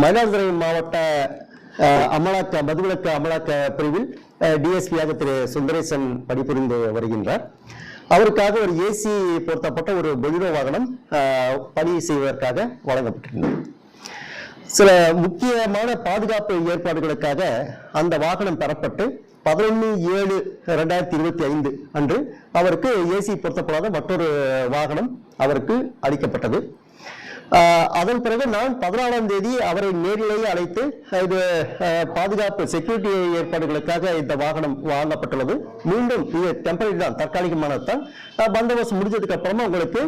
மயிலாடுதுறை மாவட்ட அமலாக்க மதுவிலக்க அமலாக்க பிரிவில் டிஎஸ்பியாக திரு சுந்தரேசன் பணிபுரிந்து வருகின்றார். அவருக்காக ஒரு ஏசி பொருத்தப்பட்ட ஒரு பொலிரோ வாகனம் பணி செய்வதற்காக வழங்கப்பட்டிருந்தது. சில முக்கியமான பாதுகாப்பு ஏற்பாடுகளுக்காக அந்த வாகனம் பெறப்பட்டு பதினொன்று ஏழு ரெண்டாயிரத்தி இருபத்தி ஐந்து அன்று அவருக்கு ஏசி பொருத்தப்படாத மற்றொரு வாகனம் அவருக்கு அளிக்கப்பட்டது. அதன் பிறகு நான் பதினாலாம் தேதி அவரை நேரிலேயே அழைத்து இது பாதுகாப்பு செக்யூரிட்டி ஏற்பாடுகளுக்காக இந்த வாகனம் வாங்கப்பட்டுள்ளது. மீண்டும் இது டெம்பரரி தான் தற்காலிகமானது தான் பந்தோபஸ்து முடிஞ்சதுக்கு அப்புறமா உங்களுக்கு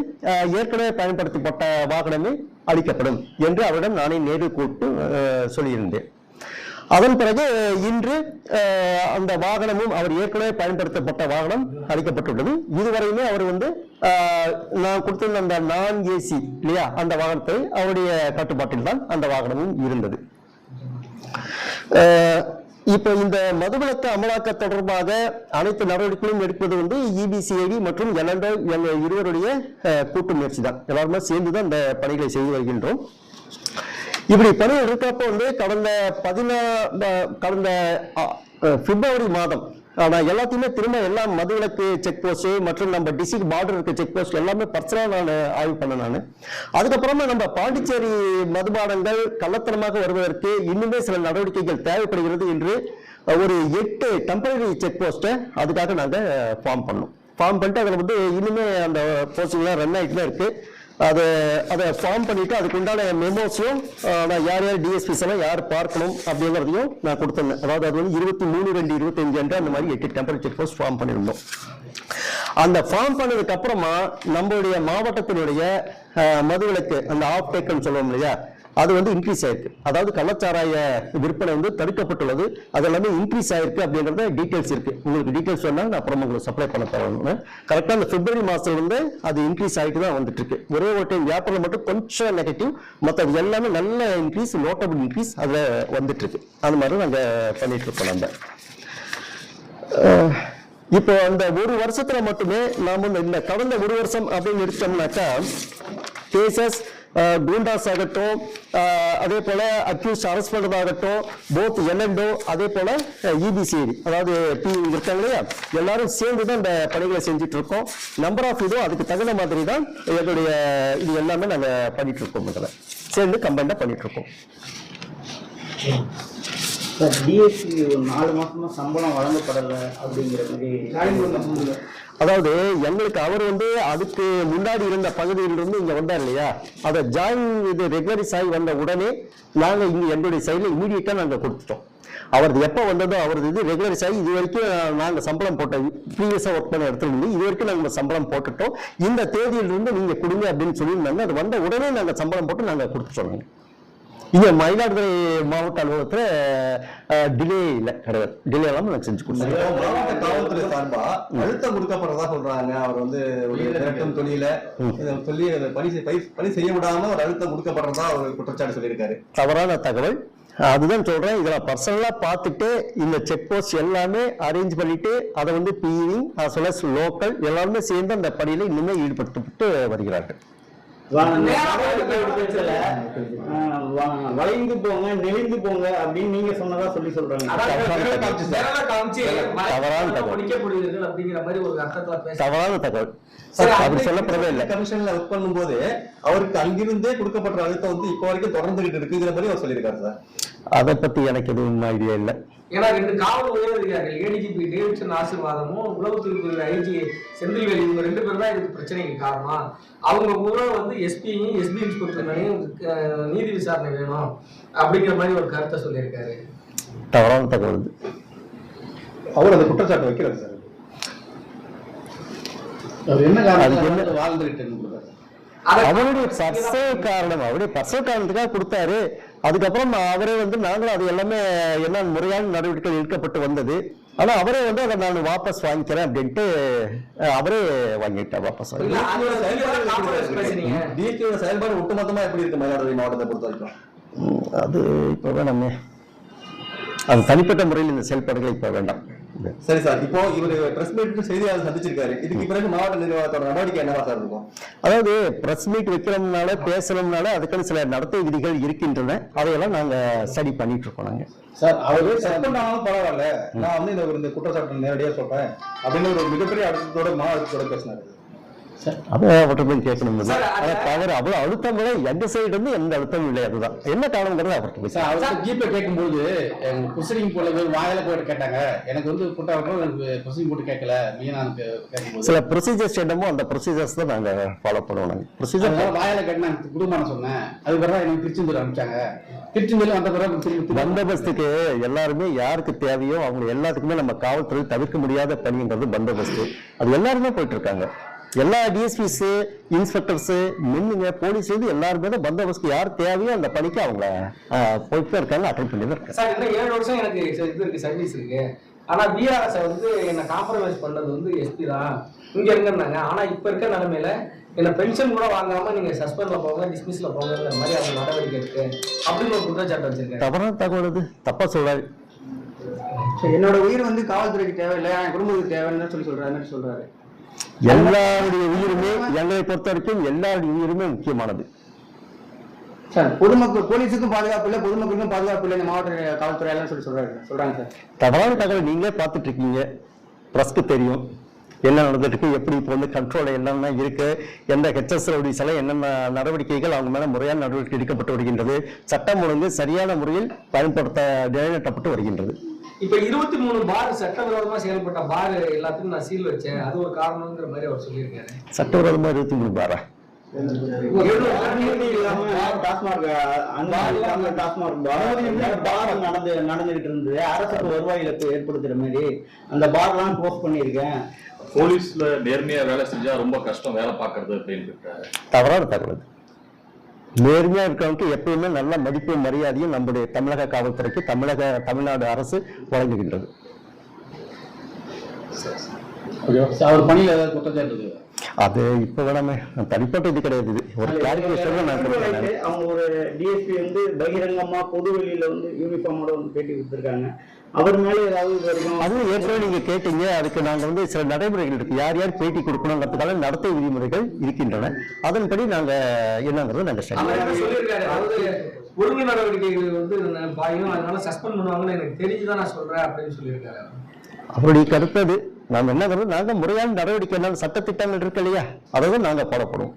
ஏற்கனவே பயன்படுத்தப்பட்ட வாகனமே அளிக்கப்படும் என்று அவரிடம் நானே நேரில் கூப்பிட்டு சொல்லியிருந்தேன். அதன் பிறகு இன்று அந்த வாகனமும் அவர் ஏற்கனவே பயன்படுத்தப்பட்ட வாகனம் அளிக்கப்பட்டுள்ளது. இதுவரையுமே அவர் வந்து நான் கொடுத்திருந்த அந்த நான் ஏசி இல்லையா அந்த வாகனத்தை அவருடைய கட்டுப்பாட்டில் தான் அந்த வாகனமும் இருந்தது. இப்போ இந்த மதுவிலக்கு அமலாக்க தொடர்பாக அனைத்து நடவடிக்கைகளும் எடுப்பது வந்து இபிசிஐடி மற்றும் எல்என்டோ இருவருடைய கூட்டு முயற்சி தான். எல்லாருமே சேர்ந்து தான் இந்த பணிகளை செய்து வருகின்றோம். இப்படி பணி இருக்கிறப்ப வந்து கடந்த பதினா கடந்த பிப்ரவரி மாதம் நான் எல்லாத்தையுமே திரும்ப எல்லா மதுவிலக்கு செக் போஸ்ட் மற்றும் நம்ம டிஸ்ட்ரிக்ட் பார்டர் இருக்க செக் போஸ்ட் எல்லாமே பர்சனலாக நான் ஆய்வு பண்ணேன் நான். அதுக்கப்புறமா நம்ம பாண்டிச்சேரி மதுபானங்கள் கள்ளத்தனமாக வருவதற்கு இன்னுமே சில நடவடிக்கைகள் தேவைப்படுகிறது என்று ஒரு எட்டு டெம்பரரி செக் போஸ்ட்டை அதுக்காக நாங்கள் ஃபார்ம் பண்ணோம். ஃபார்ம் பண்ணிட்டு அதில் வந்து இன்னுமே அந்த போஸ்டிங்லாம் ரன் ஆகிட்டு தான் இருக்குது அதை அதை ஃபார்ம் பண்ணிட்டு அதுக்குண்டான மெமோஸையும் நான் யார் யார் டிஎஸ்பிஸ் எல்லாம் யார் பார்க்கணும் அப்படிங்கிறதையும் நான் கொடுத்துருந்தேன். அதாவது அது வந்து இருபத்தி மூணு ரெண்டு இருபத்தஞ்சு அன்று அந்த மாதிரி எட்டு டெம்பரேச்சர் போஸ்ட் ஃபார்ம் பண்ணியிருந்தோம். அந்த ஃபார்ம் பண்ணதுக்கு அப்புறமா நம்மளுடைய மாவட்டத்தினுடைய மதுவிலக்கு அந்த ஆஃப் டேக்குன்னு சொல்லுவோம் இல்லையா? அது வந்து இன்க்ரீஸ் ஆயிருக்கு. அதாவது கள்ளச்சாராய விற்பனை வந்து தடுக்கப்பட்டுள்ளது. அது எல்லாமே இன்க்ரீஸ் ஆயிருக்கு அப்படிங்கறத டீட்டெயில்ஸ் இருக்கு. உங்களுக்கு டீட்டெயில்ஸ் வேணா நான் அப்புறம் உங்களுக்கு சப்ளை பண்ண தரணும் கரெக்டா அந்த பிப்ரவரி மாசத்துல வந்து அது இன்க்ரீஸ் ஆகிட்டு தான் வந்துட்டு இருக்கு. ஒரே ஒரு டைம் ஏப்ரல் மட்டும் கொஞ்சம் நெகட்டிவ் மற்றது எல்லாமே நல்ல இன்க்ரீஸ் நோட்டபிள் இன்க்ரீஸ் அதுல வந்துட்டு இருக்கு. அது மாதிரி நாங்க பண்ணிட்டு இருக்கோம் நம்ம. இப்போ அந்த ஒரு வருஷத்துல மட்டுமே நாம இந்த- இந்த கடந்த ஒரு வருஷம் அப்படின்னு எடுத்தோம்னாக்கா கேசஸ் குண்டாஸ் ஆகட்டும் அஹ், அதே போல அக்யூஸ் அரெஸ்ட் பண்றதாகட்டும் போத் என்என்டோ அதே போல இபிசிஐடி அதாவது பி இருக்காங்க இல்லையா? எல்லாரும் சேர்ந்து தான் இந்த பணிகளை செஞ்சுட்டு இருக்கோம் நம்பர் ஆஃப் இதோ அதுக்கு தகுந்த மாதிரி தான் எங்களுடைய இது எல்லாமே நாங்க பண்ணிட்டு இருக்கோம் முதல்ல. சேர்ந்து கம்பைண்டா பண்ணிட்டு இருக்கோம் சார் டிஎஸ்சி நாலு மாசமா சம்பளம் வழங்கப்படலை அப்படிங்கிற மாதிரி அதாவது எங்களுக்கு அவர் வந்து அதுக்கு முன்னாடி இருந்த பகுதியிலிருந்து இங்கே வந்தார் இல்லையா? அதை ஜாயின் இது ரெகுலரிஸ் ஆகி வந்த உடனே நாங்கள் இங்கே எங்களுடைய சைடில் இமீடியட்டாக நாங்கள் கொடுத்துட்டோம். அவரது எப்போ வந்ததோ அவரது இது ரெகுலரைஸ் ஆகி இது வரைக்கும் நாங்கள் சம்பளம் போட்ட ப்ரீவியஸாக ஒர்க் பண்ண இடத்துல இருந்து இது வரைக்கும் நாங்கள் சம்பளம் போட்டுட்டோம். இந்த தேதியிலிருந்து நீங்கள் கொடுங்க அப்படின்னு சொல்லியிருந்தாங்க. அது வந்த உடனே நாங்கள் சம்பளம் போட்டு நாங்கள் கொடுத்துட்டோம் நாங்க. இங்க மயிலாடுதுறை மாவட்ட அலுவலகத்தில் டிலே இல்லை கிடையாது. டிலே இல்லாமல் நாங்கள் செஞ்சு கொடுத்தோம். இப்போ மாவட்ட காவல்துறை சார்பா அழுத்தம் கொடுக்கப்படுறதா சொல்றாங்க. அவர் வந்து ஒரு திரட்டும் தொழில இதை சொல்லி பணி பணி- செய்ய விடாம ஒரு அழுத்தம் கொடுக்கப்படுறதா அவர் குற்றச்சாட்டு சொல்லியிருக்காரு. தவறான தகவல். அதுதான் சொல்றேன். இதுல பர்சனலா பார்த்துட்டு இந்த செக் போஸ்ட் எல்லாமே அரேஞ்ச் பண்ணிட்டு அதை வந்து well as லோக்கல் எல்லாருமே சேர்ந்து அந்த பணியில இன்னுமே ஈடுபடுத்தப்பட்டு வருகிறார்கள். வளைந்து போங்க நெளிந்து போங்க அப்படின்னு நீங்க சொன்னதா சொல்லி சொல்றாங்க. தவறான தகவல். அப்படி சொல்லப்படவே இல்லை. கமிஷன்ல ஒர்க் பண்ணும்போது அவருக்கு அங்கிருந்தே கொடுக்கப்பட்ட அழுத்தம் வந்து இப்போ வரைக்கும் தொடர்ந்துகிட்டு இருக்குங்கிற மாதிரி அவர் சொல்லியிருக்காரு சார். அதை பத்தி எனக்கு எதுவும் ஐடியா இல்லை. ஏன்னா ரெண்டு காவல் உயர் அதிகாரிகள் ஏடிஜிபி டேவிட்சன் ஆசீர்வாதமும் உளவுத்துறை ஐஜி செந்தில்வேலி இவங்க ரெண்டு பேரும் தான் இதுக்கு பிரச்சனைக்கு காரணம். அவங்க கூட வந்து எஸ்பியும் எஸ்பி இன்ஸ்பெக்டர் மேலேயும் நீதி விசாரணை வேணும் அப்படிங்கிற மாதிரி ஒரு கருத்தை சொல்லியிருக்காரு. தவறான தகவல். அவர் அந்த குற்றச்சாட்டு வைக்கிறார் சார். அவர் என்ன காரணம்? வாழ்ந்துகிட்டு அவருடைய பர்சனல் காரணம் அவருடைய பர்சனல் காரணத்துக்காக கொடுத்தாரு. அதுக்கப்புறம் அவரே வந்து நாங்களும் அது எல்லாமே என்ன முறையான நடவடிக்கைகள் எடுக்கப்பட்டு வந்தது. ஆனா அவரே வந்து அதை நான் வாபஸ் வாங்கிக்கிறேன் அப்படின்ட்டு அவரே வாங்கிட்டார் வாபஸ் செயல்பாடு ஒட்டுமொத்தமா எப்படி இருக்கு? மயிலாடுதுறை மாவட்டத்தை பொறுத்த வரைக்கும். அது இப்போ வேணாமே. அது தனிப்பட்ட முறையில் இந்த செயல்பாடுகள் இப்போ வேண்டாம். சரி சார் இப்போ இவர் பிரஸ் மீட் செய்தியாளர் சந்திச்சிருக்காரு. இதுக்கு பிறகு மாவட்ட நிர்வாகத்தோட நடவடிக்கை என்னவா சார் இருக்கும்? அதாவது பிரஸ் மீட் வைக்கிறோம்னால பேசணும்னால அதுக்கான சில நடத்தை விதிகள் இருக்கின்றன. அதையெல்லாம் நாங்க ஸ்டடி பண்ணிட்டு இருக்கோம் நாங்க. சார் அவரு சஸ்பெண்ட் ஆனாலும் பரவாயில்ல நான் வந்து இந்த குற்றச்சாட்டு நேரடியா சொல்றேன். அப்படின்னு ஒரு மிகப்பெரிய அழுத்தத்தோட மன அழுத்தத்தோட பேசினாரு. அதை அவர்கிட்ட போய் கேட்கணும். தவிர அவ்வளவு அழுத்தம் கூட எந்த சைடு இருந்து எந்த அழுத்தமும் இல்லை. அதுதான். என்ன காரணங்கிறது அவர்கிட்ட போய் சார் அவருக்கு ஜிபே கேட்கும்போது ப்ரொசீடிங் போல வாயில போயிட்டு கேட்டாங்க. எனக்கு வந்து குற்றம் ப்ரொசீடிங் போட்டு கேட்கல. மீனானுக்கு கேட்கும்போது. சில ப்ரொசீஜர்ஸ் என்னமோ அந்த ப்ரொசீஜர்ஸ் தான் நாங்க ஃபாலோ பண்ணுவோம் நாங்க. ப்ரொசீஜர் வாயில கேட்டு நான் குடும்பம் சொன்னேன். அது பிறகு எனக்கு திருச்செந்தூர் அனுப்பிச்சாங்க. திருச்செந்தூர் வந்த பிறகு பந்தோபஸ்துக்கு எல்லாருமே யாருக்கு தேவையோ அவங்க எல்லாத்துக்குமே நம்ம காவல்துறை தவிர்க்க முடியாத பணின்றது பந்தோபஸ்து அது எல்லாருமே போயிட்டு இருக்காங்க. எல்லா டிஎஸ்பிஸ் இன்ஸ்பெக்டர்ஸ் மின்னுங்க போலீஸ் வந்து எல்லாருமே தான் பந்தோபஸ்து யார் தேவையோ அந்த பணிக்கு அவங்க போயிட்டு இருக்காங்க அட்டன் பண்ணி தான் இருக்காங்க. சார் இன்னும் ஏழு வருஷம் எனக்கு இது இருக்கு சர்வீஸ் இருக்கு. ஆனா பிஆர்எஸ் வந்து என்ன காம்ப்ரமைஸ் பண்ணது வந்து எஸ்பி தான். இங்க இருங்கன்னாங்க ஆனா இப்ப இருக்க நிலைமையில என்ன பென்ஷன் கூட வாங்காம நீங்க சஸ்பெண்ட்ல போங்க டிஸ்மிஸ்ல போங்கிற மாதிரி அவங்க நடவடிக்கை இருக்கு அப்படின்னு ஒரு குற்றச்சாட்டு வச்சிருக்காரு. தவறான தகவல் அது. தப்பா சொல்றாரு. என்னோட உயிர் வந்து காவல்துறைக்கு தேவையில்லை என் குடும்பத்துக்கு தேவைன்னு சொல்லி சொல்றாரு சொல்றாரு? எல்லாருடைய உயிருமே எங்களை பொறுத்த வரைக்கும் எல்லாருடைய உயிருமே முக்கியமானது. சார் பொதுமக்கள் போலீஸுக்கும் பாதுகாப்பு இல்லை பொதுமக்களுக்கும் பாதுகாப்பு இல்லை இந்த மாவட்ட காவல்துறையாலும் சொல்லி சொல்றாரு. சொல்றாங்க சார். தவறான தகவல் நீங்களே பார்த்துட்டு இருக்கீங்க ப்ரெஸ்க்கு தெரியும். என்ன நடந்துட்டு இருக்கு எப்படி இப்போ வந்து கண்ட்ரோல் என்னென்ன இருக்கு எந்த ஹெச்எஸ் ரவுடிஸெல்லாம் என்னென்ன நடவடிக்கைகள் அவங்க மேல முறையான நடவடிக்கை எடுக்கப்பட்டு வருகின்றது சட்டம் ஒழுங்கு சரியான முறையில் பயன்படுத்த நிலைநாட்டப்பட்டு வருகின்றது. இப்ப இருபத்தி மூணு பார் சட்டவிரோதமா செயல்பட்ட பார் எல்லாத்துக்கும் நான் சீல் வச்சேன். அது ஒரு காரணம்ங்கிற மாதிரி அவர் சொல்லியிருக்காரு. சட்டவிரோதமா இருபத்தி மூணு பாரா? பார் பார். நடந்துகிட்டு இருந்தது. அரசுக்கு வருவாய் இழப்பு ஏற்படுத்துற மாதிரி. அந்த பார்லாம் க்ளோஸ் பண்ணியிருக்கேன். போலீஸ்ல நேர்மையா வேலை செஞ்சா ரொம்ப கஷ்டம் வேலை பார்க்கறது அப்படின்னு தவறான தகவல் நேர்மையாக நேர்மையா எப்பயுமே நல்ல மதிப்பும் மரியாதையும் நம்முடைய தமிழக காவல்துறைக்கு தமிழக தமிழ்நாடு அரசு வழங்குகின்றது. அவர் பணியில ஏதாவது குற்றச்சாட்டு அது இப்ப வேணாமே தனிப்பட்ட இது கிடையாது. ஒரு கிளாரிபிகேஷன் நான். அவங்க ஒரு டிஎஸ்பி வந்து பகிரங்கமா பொது வெளியில வந்து யூனிஃபார்மோட வந்து பேட்டி கொடுத்துருக்காங்க. அவர் மேல ஏதாவது அதுவும் ஏற்கனவே நீங்க கேட்டீங்க. அதுக்கு நாங்க வந்து சில நடைமுறைகள் இருக்கு. யார் யார் பேட்டி கொடுக்கணுங்கிறதுக்கான நடத்தை விதிமுறைகள் இருக்கின்றன. அதன்படி நாங்க என்னங்கிறது நாங்க ஒழுங்கு நடவடிக்கைகள் வந்து பாயும். அதனால சஸ்பெண்ட் பண்ணுவாங்கன்னு எனக்கு தெரிஞ்சுதான் நான் சொல்றேன் அப்படின்னு சொல்லியிருக்காரு. அவர். அவருடைய கருத்து அது. நாம என்னங்கிறது நாங்க முறையான நடவடிக்கை சட்ட சட்டத்திட்டங்கள் இருக்கு இல்லையா? அதை நாங்கள் நாங்க போடப்படுவோம்